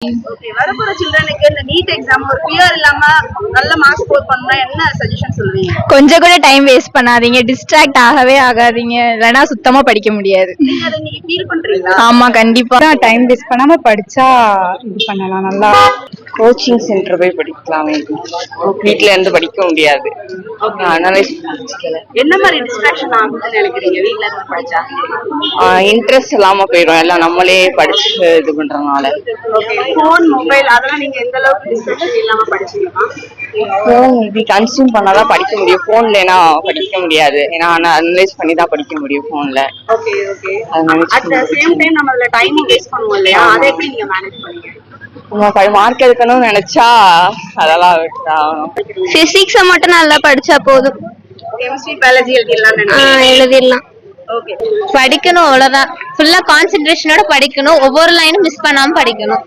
Okay வரப்போற சில்ட்ரனுக்கு இந்த NEET exam ஒரு ஃபியர் இல்லாம நல்ல மார்க்ஸ் ஸ்கோர் பண்ணா என்ன சஜஷன் சொல்லுவீங்க? கொஞ்சம் கூட டைம் வேஸ்ட் பண்ணாதீங்க டிஸ்ட்ராக்ட் ஆகவே ஆகாதீங்க. இல்லைன்னா சுத்தமா படிக்க முடியாது. நீங்க அதை நீங்க ஃபீல் பண்றீங்களா? ஆமா கண்டிப்பா. டைம் வேஸ்ட் பண்ணாம படிச்சா இது பண்ணலாம் நல்லா கோச்சிங் சென்டர் போய் படிக்கலாம். வீட்ல இருந்து படிக்க முடியாது. அதனால என்ன மாதிரி டிஸ்ட்ராக்ஷன் ஆகும்னு நினைக்கிறீங்க? வீட்ல இருந்து படிச்சா? இன்ட்ரெஸ்ட் இல்லாம போயிடும். எல்லாம் நம்மளே படிச்சு இது பண்றதுனால. ஃபோன் மொபைல் அதெல்லாம் நீங்க எந்த அளவுக்கு டிஸ்ட்ராக்ஷன் இல்லாம இப்படி கன்சியூம் பண்ணாதான் படிக்க முடியும். போன்லனா படிக்க முடியாது. ஏன்னா அனலைஸ் பண்ணி தான் படிக்க முடியும் போன்ல okay okay at the same time நம்ம அதுல டைம் வேஸ்ட் பண்ணுவோம் இல்லையா? அதை எப்படி நீங்க மேனேஜ் பண்ணீங்க? மார்க் எடுக்கணும்னு நினைச்சா அதெல்லாம் பிசிக்ஸ மட்டும் நல்லா படிச்சா போதும். கெமிஸ்ட்ரி பயாலஜி எழுதிடலாம் எழுதிடலாம். ஓகே படிக்கணும் அவ்வளவுதான். ஃபுல்லா கான்சென்ட்ரேஷனோட படிக்கணும். ஒவ்வொரு லைனும் மிஸ் பண்ணாம படிக்கணும்.